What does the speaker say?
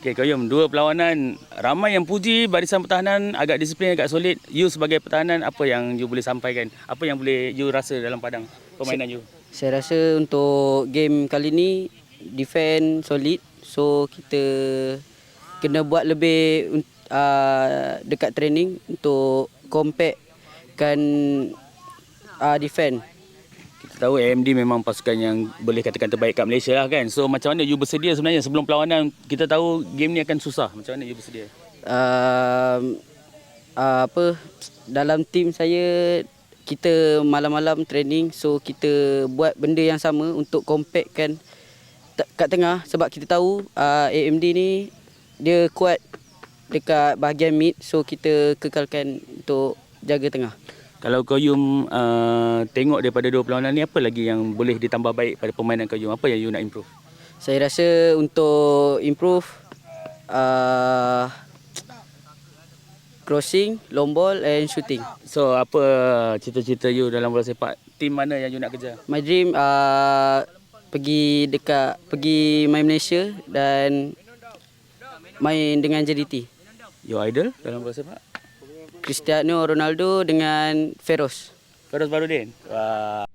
Okay, Koyum, dua perlawanan. Ramai yang puji barisan pertahanan agak disiplin, agak solid. You sebagai pertahanan, apa yang you boleh sampaikan? Apa yang boleh you rasa dalam padang permainan you? Saya rasa untuk game kali ni defend solid. So kita kena buat lebih uh, dekat training untuk compactkan uh, defend. Tahu AMD memang pasukan yang boleh katakan terbaik kat Malaysia lah kan. So macam mana you bersedia sebenarnya sebelum perlawanan? Kita tahu game ni akan susah. Macam mana you bersedia? Uh, uh, apa dalam tim saya kita malam-malam training so kita buat benda yang sama untuk compactkan kat tengah sebab kita tahu uh, AMD ni dia kuat dekat bahagian mid so kita kekalkan untuk jaga tengah. Kalau Koyum uh, tengok daripada dua perlawanan ni, apa lagi yang boleh ditambah baik pada permainan Koyum? Apa yang you nak improve? Saya rasa untuk improve uh, crossing, long ball and shooting. So apa cita-cita you dalam bola sepak? Tim mana yang you nak kejar? My dream uh, pergi dekat pergi main Malaysia dan main dengan JDT. Your idol dalam bola sepak? Cristiano Ronaldo dengan Feroz. Feroz Barudin. Wah.